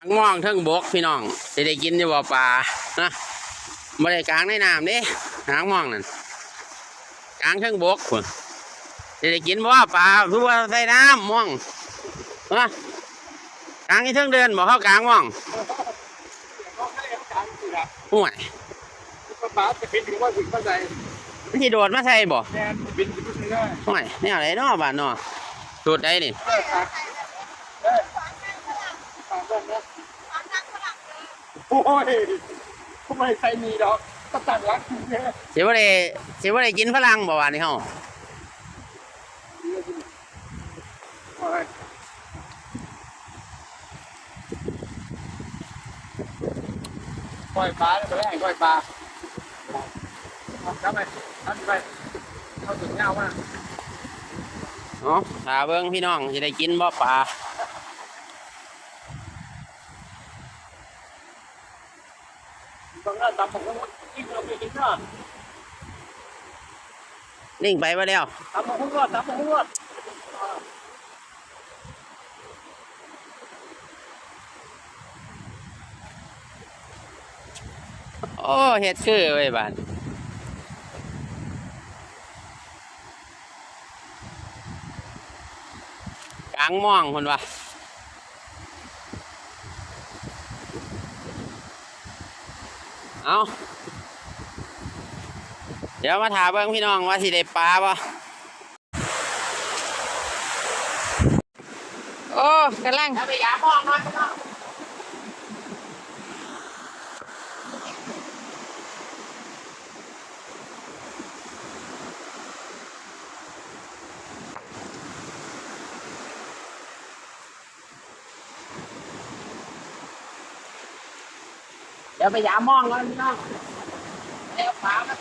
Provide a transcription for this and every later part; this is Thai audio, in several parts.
ขังม่องทั้งบกพี่น้องจะได้กินอยู่บ่ปลานะบ่ได้กลางในน้ำเด้หางม่องนั่นกลางทั้งบกพุ่นจะได้กินบ่ปลาคือว่าใส่น้ำม่องนะกลางที่เทิงเดือนบ่เข้ากลางม่องห่วยป้าจะเป็นถึงว่าถึงเข้าใจมันสิโดดมาใส่บ่ไม่ได้ห่วยนี่อะไรเนาะบ้านเนาะสูตรใดนี่ เออครับเออฝากด้วยนะ โอ้ยทำไมใครมีดอกก็ตัดรักคุณแม่สิบ่ได้สิบ่ได้กินฝรั่งบ่ว่านี่เฮาโอ้ยปล่อยปลาเลยไปแล้ปล่อยปลาทำไมทำไปเข้าถึงเงามากเนาะถ้าเบิ่งพี่น้องสิได้กินบ่ปลา ตรงนั้นตามผมก็กินเราไปกินข้าวนิ่งไปบ่แล้วตามผมก็ตามผมก็โอ้เฮ็ดคือเว้ยบ้านกลางม่องคนวะ เอาเดี๋ยวมาถามเบิ้งพี่น้องว่าสิได้ปลาบ่โอ้กำลังไปยาพ่องน ดี๋ยวไปยามองกันพี่น้องเดี๋ยวปลามัน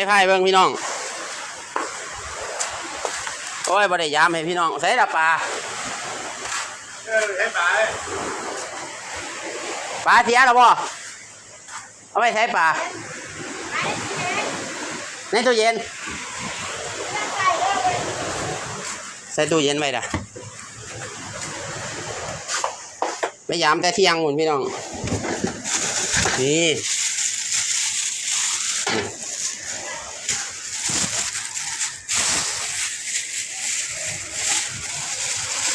ได้ไพ่เบิ่งพี่น้อง โอ้ยบ่ได้ยามให้พี่น้องใส่ละปลาเออให้ปลาปลาเสียแล้วบ่เอาไปใช้ปลาในตู้เย็น ใส่ตู้เย็นไว้ด่ะไปยามแต่เที่ยงหมุนพี่น้อง นี่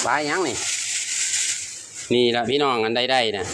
ปลาหยังนี่ นี่ละพี่น้องอันใดๆนะ